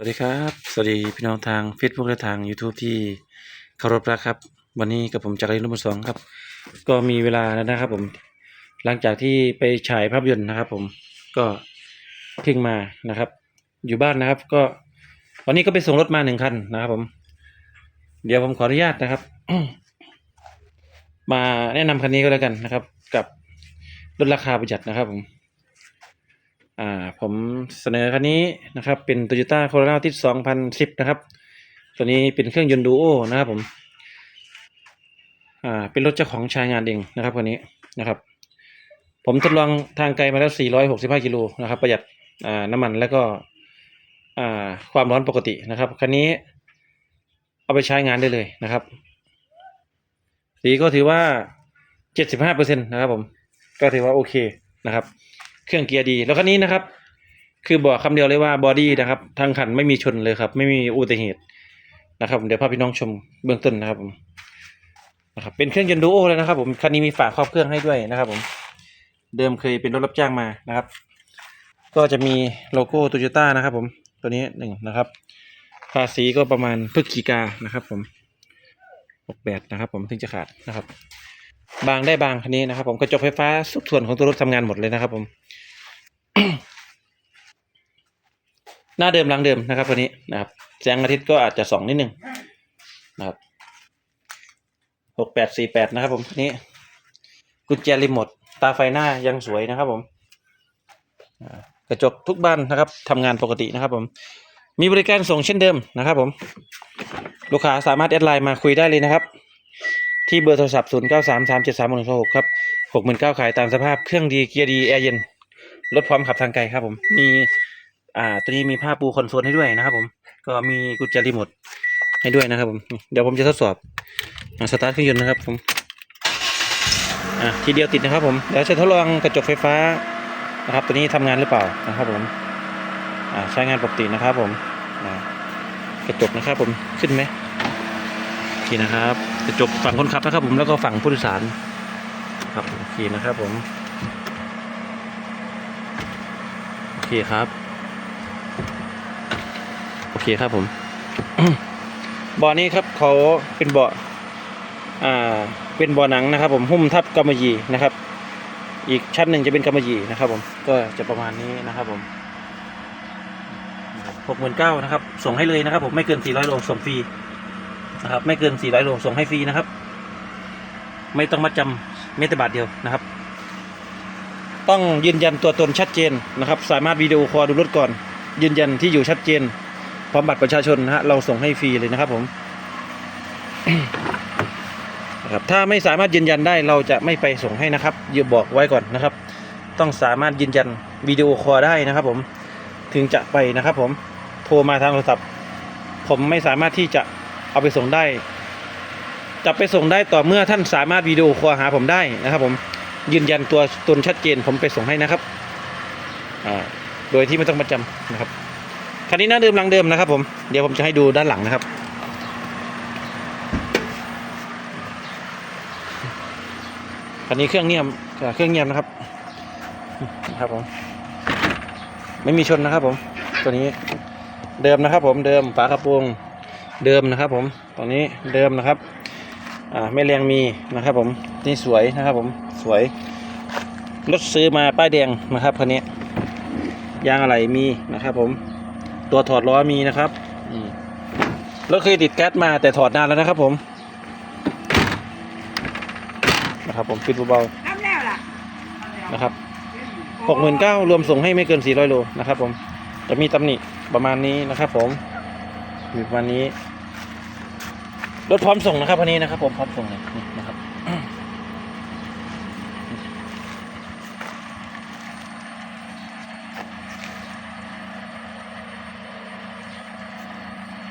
สวัสดีครับ สวัสดีพี่น้องทาง Facebook และทาง YouTube ที่เคารพรักครับ วันนี้กับผมจากรยนต์รุ่นสองครับ ก็มีเวลาแล้วนะครับผม หลังจากที่ไปฉายภาพยนตร์นะครับ ผมก็เพิ่งมานะครับ อยู่บ้านนะครับ ก็วันนี้ก็ไปส่งรถมาหนึ่งคันนะครับ ผม เดี๋ยวผมขออนุญาตนะครับ มาแนะนำคันนี้ก็แล้วกันนะครับ กับลดราคาประหยัดนะครับ ผม อ่าผมเสนอคันนี้นะครับเป็น Toyota Corolla ที่ 2010 นะครับ ตัวนี้เป็นเครื่องยนต์ดูโอนะครับผมอ่าเป็นรถเจ้าของใช้งานเองนะครับคันนี้นะครับ ผมทดลองทางไกลมาแล้ว 465 กิโลนะครับ ประหยัดอ่าน้ำมันแล้วก็อ่าความร้อนปกตินะครับคันนี้เอาไปใช้งานได้เลยนะครับ สีก็ถือว่า 75%นะครับผมก็ถือว่าโอเคนะครับ เครื่องเกียร์ดี แล้วคันนี้นะครับ คือบอกคำเดียวเลยว่าบอดี้นะครับทางคันไม่มีชนเลยครับ ไม่มีอุบัติเหตุนะครับเดี๋ยวพาพี่น้องชมเบื้องต้นนะครับผมนะครับเป็นเครื่องยนต์ดูโอเลยนะครับ ผมคันนี้มีฝาครอบเครื่องให้ด้วยนะครับ ผม เดิมเคยเป็นรถรับจ้างมานะครับ ก็จะมีโลโก้โตโยต้านะครับ ผมตัวนี้หนึ่งนะครับภาษีก็ประมาณพฤศจิกานะครับ ผมหกแปดนะครับ ผมถึงจะขาดนะครับ บางได้บางคันนี้นะครับ ผมกระจกไฟฟ้าทุกส่วนของตัวรถทำงานหมดเลยนะครับ ผม หน้าเดิมหลังเดิมนะครับคันนี้นะครับแสงอาทิตย์ก็อาจจะส่องนิดหนึ่งนะครับหกแปดสี่แปดนะครับผมนี้กุญแจรีโมทตาไฟหน้ายังสวยนะครับผมกระจกทุกบานนะครับทำงานปกตินะครับผมมีบริการส่งเช่นเดิมนะครับผม ลูกค้าสามารถแอดไลน์มาคุยได้เลยนะครับ ที่เบอร์โทรศัพท์ 0 9 3 3 7 3 1 6ครับ 69,000ขายตามสภาพเครื่องดีเกียร์ดี แอร์เย็น รถพร้อมขับทางไกลครับผม มี อ่า ตัวนี้มีผ้าปูคอนโซลให้ด้วยนะครับ ผม ก็มีกุญแจรีโมทให้ด้วยนะครับ ผมเดี๋ยวผมจะทดสอบอ่าสตาร์ทเครื่องยนต์นะครับผมอ่าทีเดียวติดนะครับ ผมเดี๋ยวจะทดลองกระจกไฟฟ้านะครับ ตัวนี้ทำงานหรือเปล่านะครับ ผมอ่าใช้งานปกตินะครับ ผมอ่ากระจกนะครับ ผมขึ้นไหมโอเคนะครับ กระจกฝั่งคนขับนะครับ ผมแล้วก็ฝั่งผู้โดยสารครับโอเคนะครับ ผมโอเคครับ คครับผมบาะนี้ครับเขาเป็นเบาะอ่าเป็นเบาะหนังนะครับ ผมหุ้มทับกำมะหยี่นะครับ อีกชั้นหนึ่งจะเป็นกำมะหยี่นะครับ ผมก็จะประมาณนี้นะครับผมหกหมื่นเก้านะครับ ส่งให้เลยนะครับ ผมไม่เกินสี่ร้อยโลส่งฟรีนะครับ ไม่เกิน400โลส่งให้ฟรีนะครับ ไม่ต้องมาจำเมตรบาทเดียวนะครับ ต้องยืนยันตัวตนชัดเจนนะครับ สามารถวิดีโอคอลดูรถก่อน ยืนยันที่อยู่ชัดเจน พร้อมบัตรประชาชนนะฮะเราส่งให้ฟรีเลยนะครับผมนะครับถ้าไม่สามารถยืนยันได้เราจะไม่ไปส่งให้นะครับอย่าบอกไว้ก่อนนะครับ ต้องสามารถยืนยันวิดีโอคอลได้นะครับ ผมถึงจะไปนะครับ ผมโทรมาทางโทรศัพท์ ผมไม่สามารถที่จะเอาไปส่งได้ จะไปส่งได้ต่อเมื่อท่านสามารถวิดีโอคอลหาผมได้นะครับ ผมยืนยันตัวตนชัดเจน ผมไปส่งให้นะครับโดยที่ไม่ต้องมาจำนะครับ คันนี้หน้าเดิมหลังเดิมนะครับ ผม เดี๋ยวผมจะให้ดูด้านหลังนะครับ คันนี้เครื่องเงียบเครื่องเงียบนะครับนะครับผม ไม่มีชนนะครับ ผม ตัวนี้เดิมนะครับ ผม เดิมฝากระโปรงเดิมนะครับ ผม ตรงนี้เดิมนะครับ อ่าไม่แรงมีนะครับ ผม นี่สวยนะครับ ผม สวย รถซื้อมาป้ายแดงนะครับคันนี้ ยางอะไรมีนะครับ ผม ตัวถอดล้อมีนะครับอืมรถเคยติดแก๊สมาแต่ถอดนานแล้วนะครับผม นะครับผมปิดเบาทำแล้วล่ะๆนะครับหกหมื่นเก้ารวมส่งให้ไม่เกินสี่ร้อยโลนะครับผม จะมีตำหนิประมาณนี้นะครับผมมีประมาณนี้ รถพร้อมส่งนะครับคันนี้นะครับผมพร้อมส่งเลยนี่นะครับ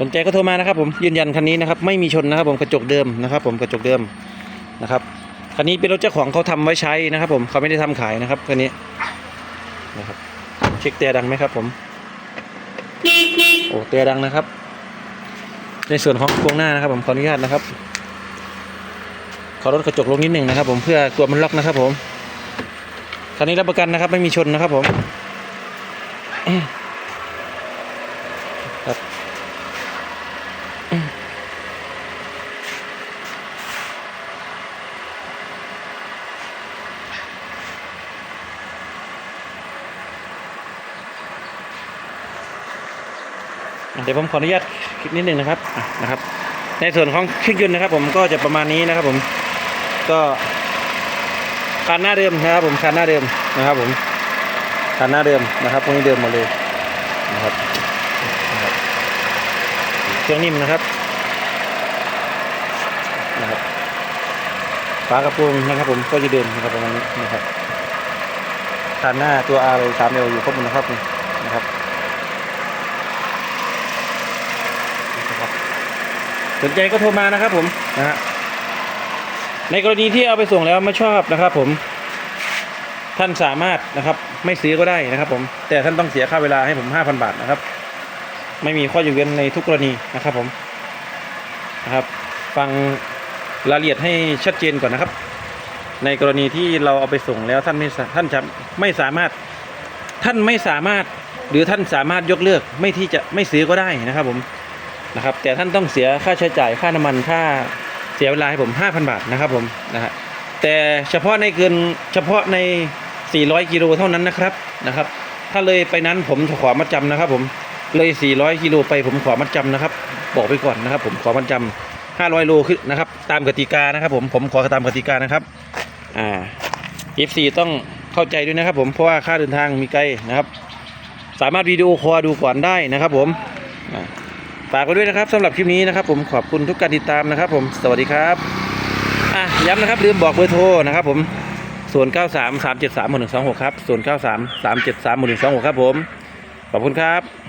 สนใจก็โทรมานะครับผมยืนยันคันนี้นะครับไม่มีชนนะครับผมกระจกเดิมนะครับ ผมกระจกเดิมนะครับคันนี้เป็นรถเจ้าของเขาทำไว้ใช้นะครับ ผมเขาไม่ได้ทำขายนะครับคันนี้นะครับเช็คเตียดังไหมครับ ผมโอ้เตียดังนะครับ ในส่วนของพวงหน้านะครับ ผมขออนุญาตนะครับขอลดกระจกลงนิดหนึ่งนะครับ ผมเพื่อกลัวมันล็อกนะครับ ผมคันนี้รับประกันนะครับ ไม่มีชนนะครับ ผม ครับอะเดี๋ยวผมขออนุญาตคลิปนิดนึงนะครับะนะครับ ในส่วนของเครื่องยนต์นะครับ ผมก็จะประมาณนี้นะครับ ผมก็คันหน้าเดิมนะครับ ผมคันหน้าเดิมนะครับ ผมคันหน้าเดิมนะครับพวกนี้เดิมมดเลยนะครับเครื่องนิ่มนะครับนะครับฝากระโปรงนะครับผมก็จะเดิมนะครับประมาณนี้นะครับคันหน้าตัว R เลยสามเอลอยู่ครบหมดนะครับนี่นะครับนะครับ สนใจก็โทรมานะครับผมนะฮะในกรณีที่เอาไปส่งแล้วไม่ชอบนะครับ ผม ท่านสามารถนะครับ ไม่ซื้อก็ได้นะครับ ผม แต่ท่านต้องเสียค่าเวลาให้ผมห้าพันบาทนะครับ ไม่มีข้อยกเว้นในทุกกรณีนะครับ ผมนะครับ ฟังรายละเอียดให้ชัดเจนก่อนนะครับ ในกรณีที่เราเอาไปส่งแล้วท่านไม่ท่านจะไม่สามารถท่านไม่สามารถหรือท่านสามารถยกเลิกไม่ที่จะไม่ซื้อก็ได้นะครับ ผม นะครับ แต่ท่านต้องเสียค่าใช้จ่ายค่าน้ำมันค่าเสียเวลาให้ผม 5,000 บาทนะครับผมนะฮะแต่เฉพาะในเกินเฉพาะใน 400 กิโลเท่านั้นนะครับนะครับ ถ้าเลยไปนั้นผมขอมัดจำนะครับ ผมเลย 400 กิโลไปผมขอมัดจำนะครับ บอกไปก่อนนะครับ ผมขอมัดจำ500 โลขึ้นนะครับ ตามกติกานะครับ ผมผมขอตามกติกานะครับอ่า F4 ต้องเข้าใจด้วยนะครับ ผมเพราะว่าค่าเดินทางมีไกลนะครับ สามารถวิดีโอคอลดูก่อนได้นะครับ ผมอ่า ฝากไว้ด้วยนะครับสำหรับคลิปนี้นะครับ ผมขอบคุณทุกการติดตามนะครับ ผมสวัสดีครับอะย้ำนะครับลืมบอกเบอร์โทรนะครับ ผม0 9 3 3 7 3 1 2 6 ครับ0 9 3 3 7 3 1 2 6 ครับผม ขอบคุณครับ